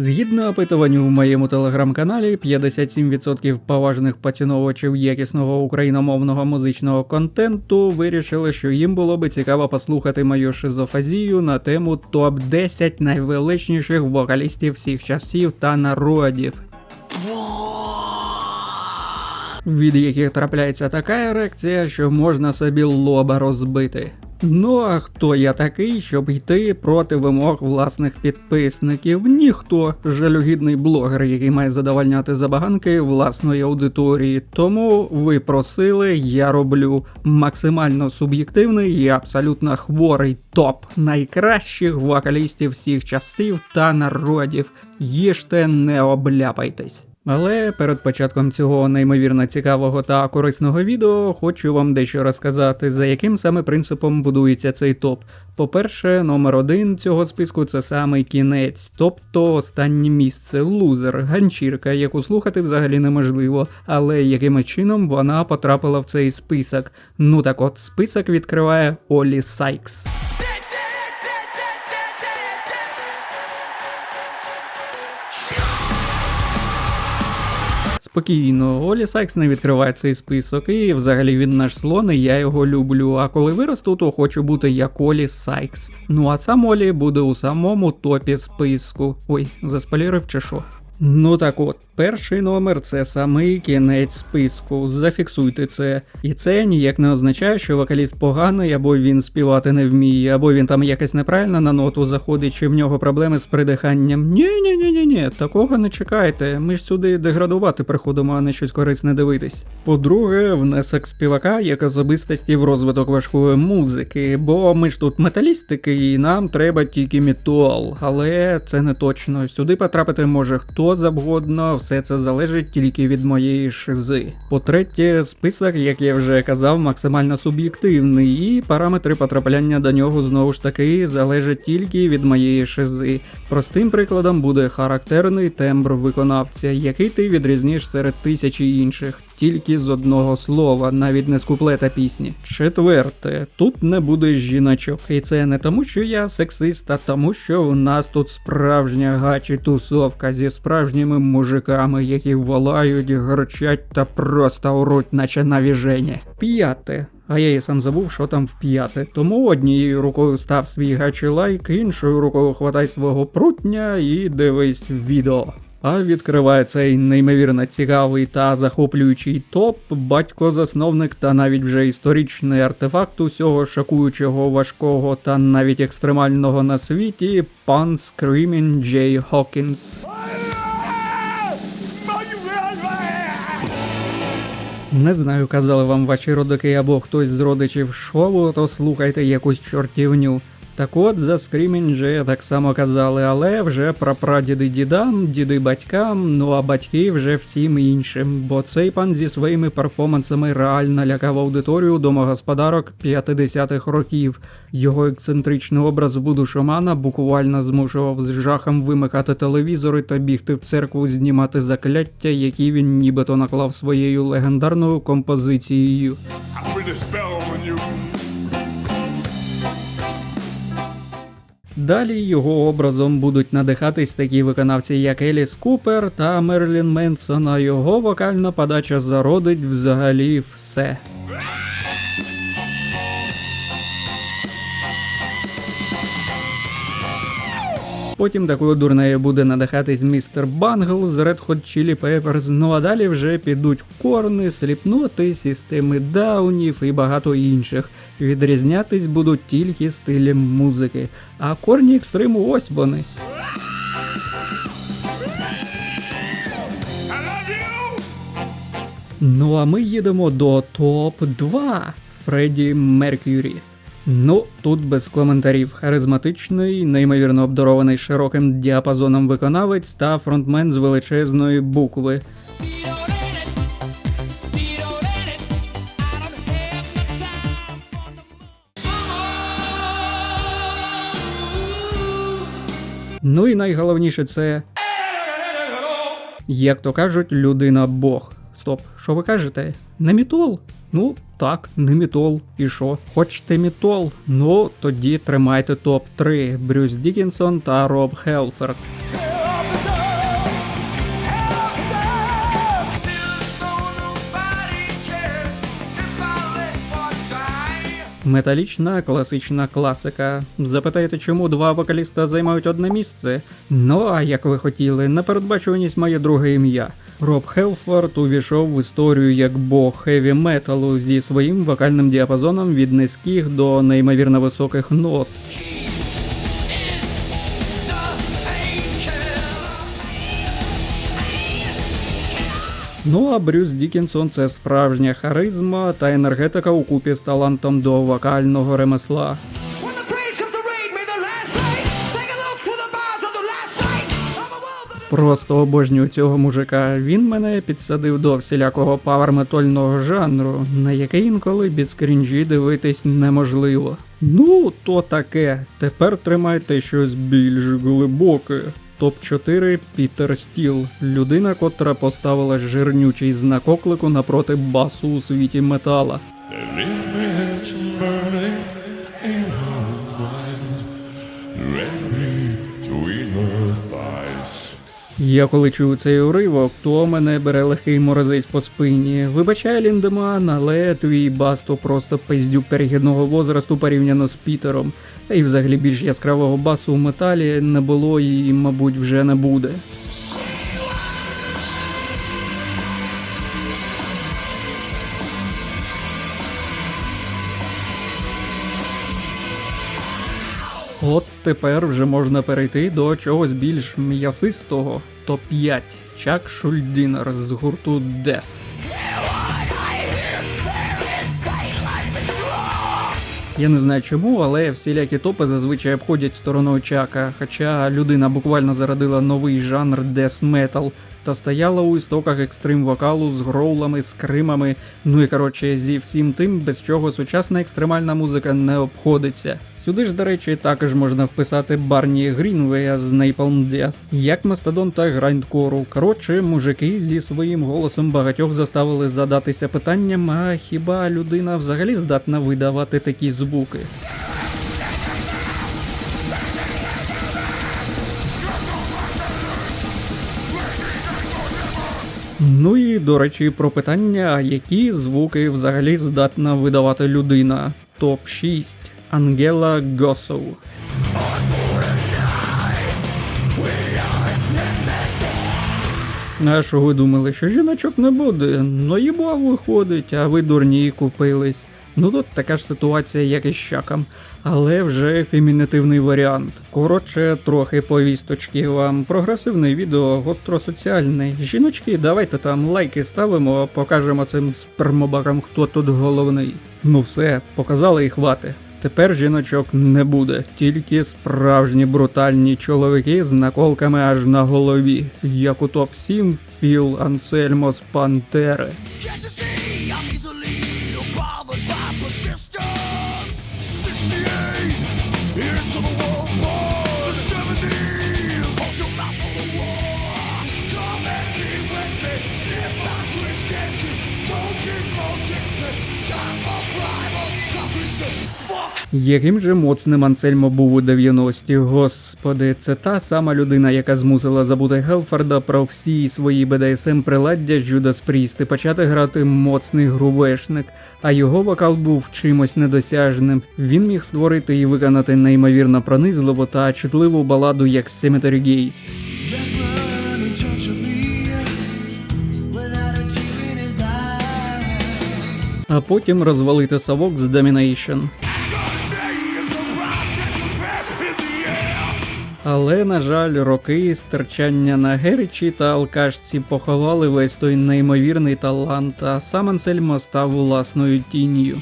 Згідно опитуванню в моєму телеграм-каналі, 57% поважних поціновувачів якісного україномовного музичного контенту вирішили, що їм було би цікаво послухати мою шизофазію на тему топ 10 найвеличніших вокалістів всіх часів та народів. Від яких трапляється така ерекція, що можна собі лоба розбити. Ну а хто я такий, щоб йти проти вимог власних підписників? Ніхто жалюгідний блогер, який має задовольняти забаганки власної аудиторії. Тому ви просили, я роблю максимально суб'єктивний і абсолютно хворий топ найкращих вокалістів всіх часів та народів. Їжте, не обляпайтесь. Але перед початком цього неймовірно цікавого та корисного відео хочу вам дещо розказати, за яким саме принципом будується цей топ. По-перше, номер один цього списку це самий кінець, тобто останнє місце, лузер, ганчірка, яку слухати взагалі неможливо, але яким чином вона потрапила в цей список. Ну так от, список відкриває Олі Сайкс. Спокійно, Олі Сайкс не відкриває цей список, і взагалі він наш слон, і я його люблю. А коли виросту, то хочу бути як Олі Сайкс. Ну а сам Олі буде у самому топі списку. Ой, заспалірив чи що? Ну так от, перший номер це самий кінець списку. Зафіксуйте це. І це ніяк не означає, що вокаліст поганий, або він співати не вміє, або він там якось неправильно на ноту заходить, чи в нього проблеми з придиханням. Ні, ні, ні, ні, ні, такого не чекайте. Ми ж сюди деградувати приходимо, а не щось корисне дивитись. По-друге, внесок співака як особистості в розвиток важкої музики, бо ми ж тут металістики, і нам треба тільки метал. Але це не точно. Сюди потрапити може хто завгодно, все це залежить тільки від моєї шизи. По-третє, список, як я вже казав, максимально суб'єктивний, і параметри потрапляння до нього знову ж таки залежать тільки від моєї шизи. Простим прикладом буде характерний тембр виконавця, який ти відрізниш серед тисячі інших. Тільки з одного слова, навіть не з куплета пісні. Четверте, тут не буде жіночок, і це не тому, що я сексист, а тому, що в нас тут справжня гачі тусовка зі справжніми мужиками, які волають, гарчать та просто оруть, наче навіжені. П'яте. А я і сам забув, що там в п'яте. Тому однією рукою став свій гачі лайк, іншою рукою хватай свого прутня і дивись відео. А відкриває цей неймовірно цікавий та захоплюючий топ, батько-засновник та навіть вже історичний артефакт усього шокуючого, важкого та навіть екстремального на світі пан Скрімін Джей Хокінс. Не знаю, казали вам ваші родики або хтось з родичів шоу, то слухайте якусь чортівню. Так от за Jay так само казали, але вже про прадіди дідам, діди батькам, ну а батьки вже всім іншим. Бо цей пан зі своїми перформансами реально лякав аудиторію домогосподарок 50-х років. Його ексцентричний образ буду шамана буквально змушував з жахом вимикати телевізори та бігти в церкву знімати закляття, які він нібито наклав своєю легендарною композицією. I Далі його образом будуть надихатись такі виконавці, як Еліс Купер та Мерлін Менсон, а його вокальна подача зародить взагалі все. Потім такою дурнею буде надихатись містер Бангл з Red Hot Chili Peppers, ну а далі вже підуть корни, сліпноти, системи даунів і багато інших. Відрізнятись будуть тільки стилем музики. А корні екстриму ось вони. Ну а ми їдемо до топ 2 Фредді Меркюрі. Ну, тут без коментарів. Харизматичний, неймовірно обдарований широким діапазоном виконавець та фронтмен з величезної букви. Ну і найголовніше це. Як то кажуть, людина Бог. Стоп, що ви кажете? Не мітол? Ну, так, не мітол. І що? Хочете мітол? Ну, тоді тримайте топ 3 Брюс Дікінсон та Роб Хелферд. Металічна класична класика. Запитаєте, чому два вокаліста займають одне місце? Ну а як ви хотіли, непередбачуваність має друге ім'я. Роб Хелфорд увійшов в історію як бог хеві металу зі своїм вокальним діапазоном від низьких до неймовірно високих нот. Ну а Брюс Дікінсон це справжня харизма та енергетика у купі з талантом до вокального ремесла. Просто обожнюю цього мужика. Він мене підсадив до всілякого паверметольного жанру, на який інколи без крінжі дивитись неможливо. Ну, то таке. Тепер тримайте щось більш глибоке. Топ 4 Пітер Стіл, людина, котра поставила жирнючий знак оклику напроти басу у світі метала. Я коли чую цей уривок, то мене бере легкий морозець по спині. Вибачай, Ліндеман, але твій басто просто пиздюк перехідного возрасту порівняно з Пітером. Та й взагалі більш яскравого басу у металі не було і, мабуть, вже не буде. От тепер вже можна перейти до чогось більш м'ясистого. Топ-5. Чак Шульдінер з гурту Дес. Я не знаю чому, але всілякі топи зазвичай обходять стороною Чака, хоча людина буквально зародила новий жанр дес метал та стояла у істоках екстрим вокалу з гроулами, скримами, ну і коротше зі всім тим, без чого сучасна екстремальна музика не обходиться. Сюди ж, до речі, також можна вписати Барні Грінвея з Napalm Death, як Мастодон та Грайндкору. Коротше, мужики зі своїм голосом багатьох заставили задатися питанням, а хіба людина взагалі здатна видавати такі звуки? Ну і до речі, про питання, які звуки взагалі здатна видавати людина. Топ 6. Ангела Госоу. А що ви думали, що жіночок не буде? Ну їбо виходить, а ви дурні купились. Ну тут така ж ситуація, як і з щаком, але вже фемінітивний варіант. Коротше, трохи повісточки вам. Прогресивне відео, гостросоціальне. Жіночки, давайте там лайки ставимо, покажемо цим спермобакам, хто тут головний. Ну все, показали і хвати. Тепер жіночок не буде, тільки справжні брутальні чоловіки з наколками аж на голові, як у топ 7 Філ Ансельмо з Пантери. Яким же моцним Ансельмо був у 90-ті, господи, це та сама людина, яка змусила забути Гелфорда про всі свої БДСМ приладдя Джудас Пріст і почати грати моцний грувешник, а його вокал був чимось недосяжним. Він міг створити і виконати неймовірно пронизливу та чутливу баладу, як Cemetery Gates. А потім розвалити совок з Domination. Але, на жаль, роки стирчання на Геричі та алкашці поховали весь той неймовірний талант, а сам Ансельмо став власною тінню.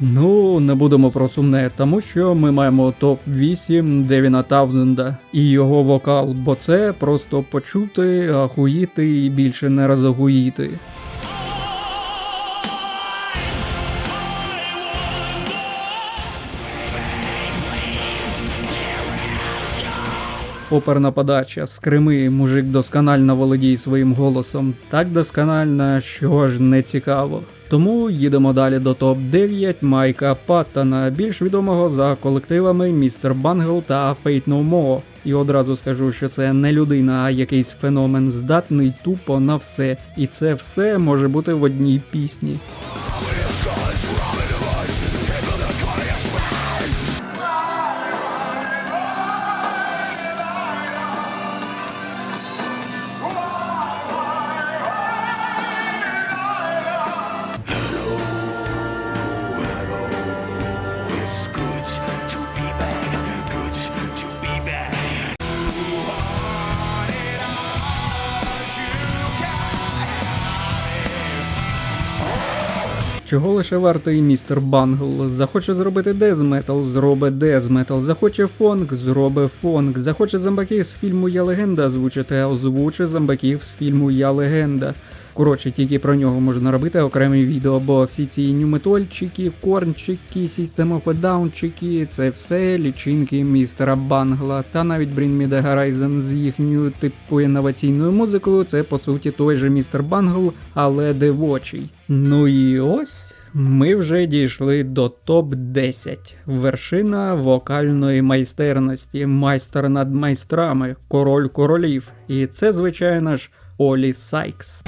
Ну, не будемо про сумне, тому що ми маємо топ-8 Девіна Тавзенда і його вокал, бо це просто почути, ахуїти і більше не розагуїти. Оперна подача, скрими, мужик досконально володіє своїм голосом, так досконально, що ж не цікаво. Тому їдемо далі до топ-9 Майка Паттона, більш відомого за колективами Містер Бангл та Fate No More. І одразу скажу, що це не людина, а якийсь феномен здатний тупо на все. І це все може бути в одній пісні. Чого лише вартий містер Бангл? Захоче зробити дезметал, зробить дезметал, захоче фонк, зробить фонк, захоче зомбаків з фільму Я легенда озвучити, озвучить зомбаків з фільму Я легенда. Коротше, тільки про нього можна робити окреме відео, бо всі ці нюметольчики, корнчики, System це все лічинки містера Бангла. Та навіть Bring Me The з їхньою типу інноваційною музикою це по суті той же містер Бангл, але девочий. Ну і ось. Ми вже дійшли до топ-10. Вершина вокальної майстерності, майстер над майстрами, король королів. І це, звичайно ж, Олі Сайкс.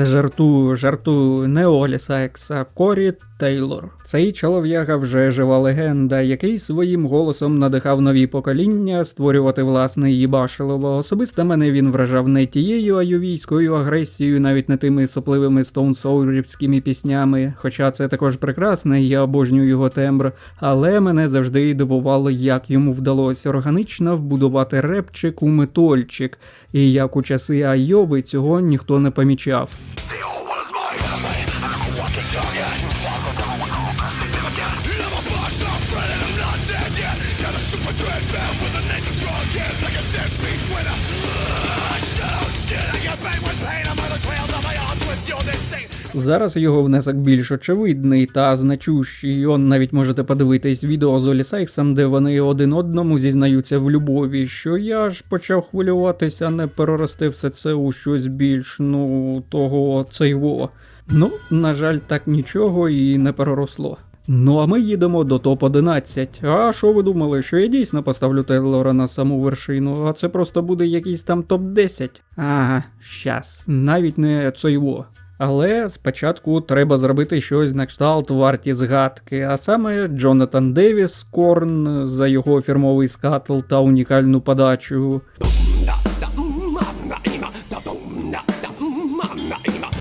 Та жартую, жартую, не Олі Сайкс, а Корі Тейлор. Цей чолов'яга вже жива легенда, який своїм голосом надихав нові покоління створювати власне їбашилово. Особисто мене він вражав не тією аювійською агресією, навіть не тими сопливими стоунсоурівськими піснями, хоча це також прекрасне, я обожнюю його тембр, але мене завжди дивувало, як йому вдалося органічно вбудувати репчик у метольчик, і як у часи Айоби цього ніхто не помічав. The Det har årets maj I'm a walking target Significant Never box a friend, and I'm not dead yet Got a super dread belt With a name to draw again Like a dead feet winner Shadow skin I get banged with pain I'm on the trail of my own Зараз його внесок більш очевидний та значущий. Он навіть можете подивитись відео з Олі Сайксом, де вони один одному зізнаються в любові. Що я ж почав хвилюватися, не перерости все це у щось більш, ну, того цейво. Ну, на жаль, так нічого і не переросло. Ну а ми їдемо до топ-11. А що ви думали, що я дійсно поставлю Тейлора на саму вершину, а це просто буде якийсь там топ-10? Ага, щас. Навіть не цейво. Але спочатку треба зробити щось на кшталт варті згадки, а саме Джонатан Девіс Корн за його фірмовий скатл та унікальну подачу.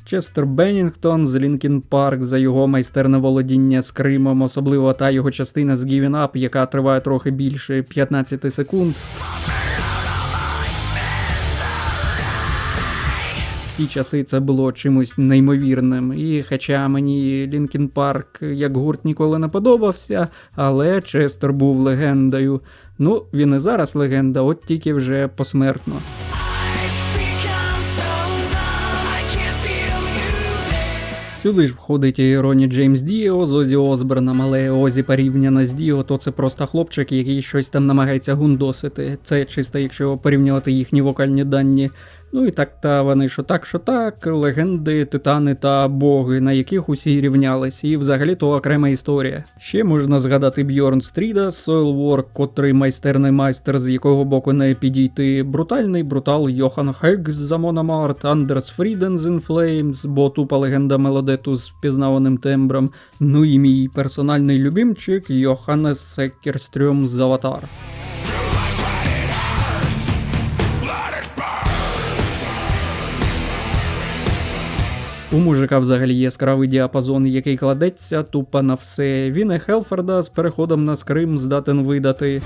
Честер Беннінгтон з Лінкін Парк за його майстерне володіння скримом, особливо та його частина з Giving Up, яка триває трохи більше 15 секунд. Ті часи це було чимось неймовірним. І хоча мені Лінкін Парк як гурт ніколи не подобався, але Честер був легендою. Ну, він і зараз легенда, от тільки вже посмертно. Сюди ж входить і Роні Джеймс Діо з Озі Осборном, але Озі порівняно з Діо, то це просто хлопчик, який щось там намагається гундосити. Це чисто, якщо порівнювати їхні вокальні дані. Ну і так та вони що так, що так, легенди, титани та боги, на яких усі рівнялись, і взагалі то окрема історія. Ще можна згадати Бьорн Стріда, Soilwork, котрий майстерний майстер, з якого боку не підійти, брутальний брутал Йохан Хек з Замона Март, Андерс Фріден з Flames, бо тупа легенда мелодету з впізнаваним тембром. Ну і мій персональний любимчик Йоханнес Секкерстрьом з Аватар. У мужика взагалі яскравий діапазон, який кладеться тупо на все. Він і Хелфорда з переходом на скрим здатен видати.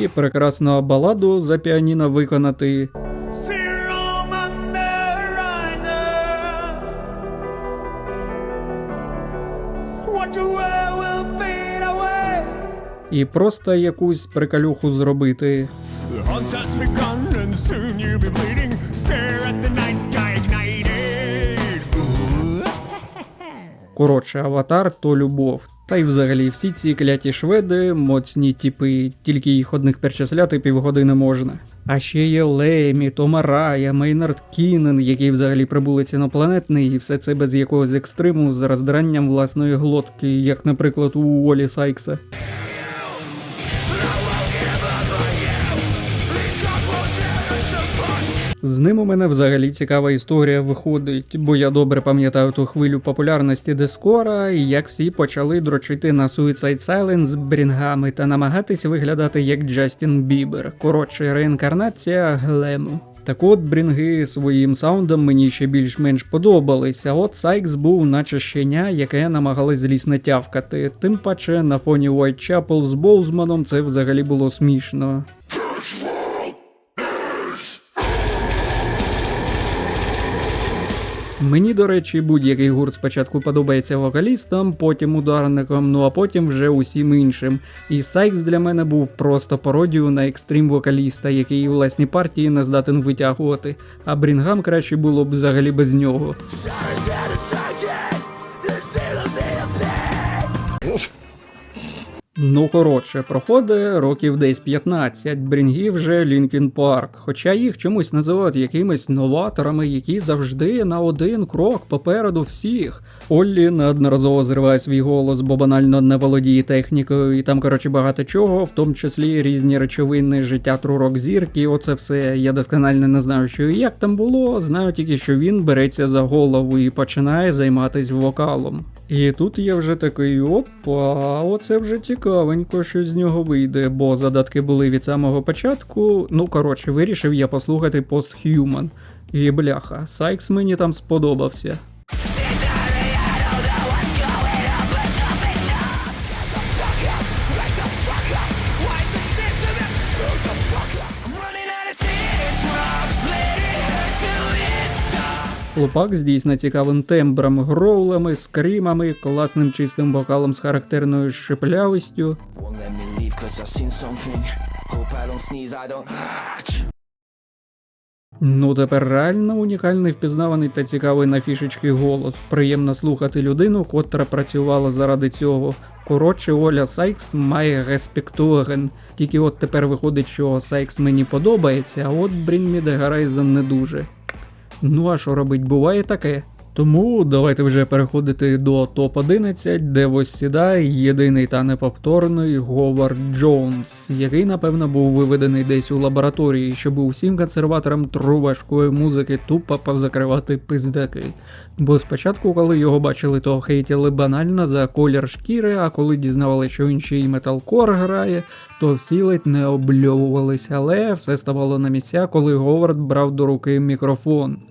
І прекрасну баладу за піаніно виконати. І просто якусь приколюху зробити. Коротше, аватар то любов. Та й взагалі всі ці кляті шведи, моцні типи, тільки їх одних перечисляти півгодини можна. А ще є Лемі, Томарая, Мейнард Кінен, які взагалі прибули цінопланетний, і все це без якогось екстриму з роздранням власної глотки, як, наприклад, у Олі Сайкса. З ним у мене взагалі цікава історія виходить, бо я добре пам'ятаю ту хвилю популярності Дискора і як всі почали дрочити на Suicide Silence з брінгами та намагатись виглядати як Джастін Бібер. Коротше, реінкарнація глему. Так от брінги своїм саундом мені ще більш-менш подобались, а от Сайкс був наче щеня, яке намагалось злісно тявкати. Тим паче на фоні Whitechapel з Боузманом це взагалі було смішно. Мені, до речі, будь-який гурт спочатку подобається вокалістам, потім ударникам, ну а потім вже усім іншим. І Сайкс для мене був просто пародію на екстрім вокаліста, який власні партії не здатен витягувати. А Брінгам краще було б взагалі без нього. Ну коротше, проходить років десь 15, брінгів вже Лінкін Парк, хоча їх чомусь називають якимись новаторами, які завжди на один крок попереду всіх. Оллі неодноразово зриває свій голос, бо банально не володіє технікою, і там, коротше, багато чого, в тому числі різні речовини, життя трурок зірки. Оце все я досконально не знаю, що і як там було. Знаю тільки, що він береться за голову і починає займатися вокалом. І тут я вже такий опа, оце вже цікавенько, що з нього вийде, бо задатки були від самого початку. Ну коротше, вирішив я послухати Posthuman. І бляха, Сайкс мені там сподобався. Хлопак з дійсно цікавим тембром, гроулами, скримами, класним чистим вокалом з характерною шиплявістю. Ну тепер реально унікальний, впізнаваний та цікавий на фішечки голос. Приємно слухати людину, котра працювала заради цього. Коротше, Оля Сайкс має респектуген. Тільки от тепер виходить, що Сайкс мені подобається, а от Брін Мідегарайзен не дуже. Ну а що робить, буває таке. Тому давайте вже переходити до топ-11, де сідає єдиний та неповторний Говард Джонс, який напевно був виведений десь у лабораторії, щоб усім консерваторам труважкої музики тупо позакривати пиздаки. Бо спочатку, коли його бачили, то хейтили банально за колір шкіри, а коли дізнавали, що він ще й металкор грає, то всі ледь не обльовувались, але все ставало на місця, коли Говард брав до руки мікрофон.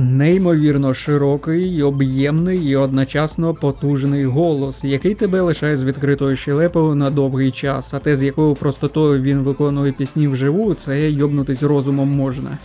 Неймовірно широкий, об'ємний і одночасно потужний голос, який тебе лишає з відкритою щелепою на довгий час, а те, з якою простотою він виконує пісні вживу, це йобнутись розумом можна.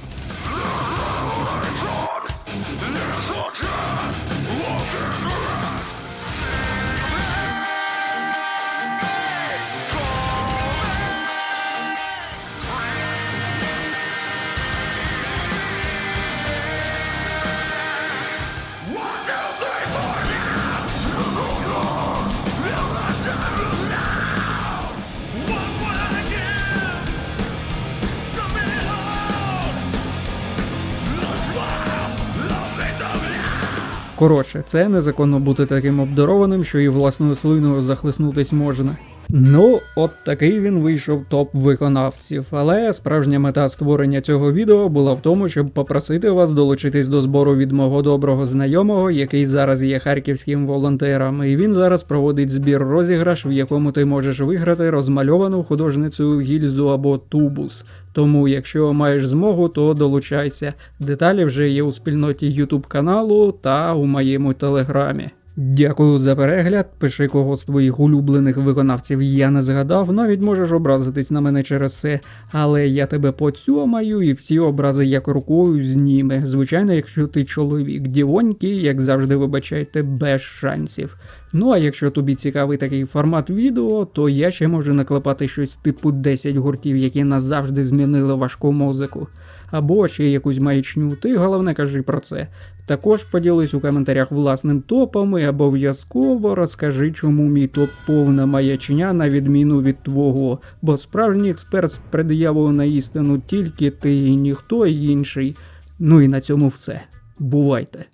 Коротше, це незаконно бути таким обдарованим, що і власною слиною захлиснутись можна. Ну, от такий він вийшов топ виконавців. Але справжня мета створення цього відео була в тому, щоб попросити вас долучитись до збору від мого доброго знайомого, який зараз є харківським волонтером. І він зараз проводить збір розіграш, в якому ти можеш виграти розмальовану художницею гільзу або тубус. Тому, якщо маєш змогу, то долучайся. Деталі вже є у спільноті YouTube каналу та у моєму телеграмі. Дякую за перегляд. Пиши кого з твоїх улюблених виконавців я не згадав. Навіть можеш образитись на мене через це, але я тебе поцьомаю і всі образи як рукою зніме. Звичайно, якщо ти чоловік, дівоньки, як завжди, вибачайте, без шансів. Ну а якщо тобі цікавий такий формат відео, то я ще можу наклепати щось типу 10 гуртів, які назавжди змінили важку музику. Або ще якусь маячню, ти головне кажи про це. Також поділись у коментарях власним топом і обов'язково розкажи, чому мій топ повна маячня на відміну від твого, бо справжній експерт з пред'явою на істину тільки ти і ніхто інший. Ну і на цьому все. Бувайте!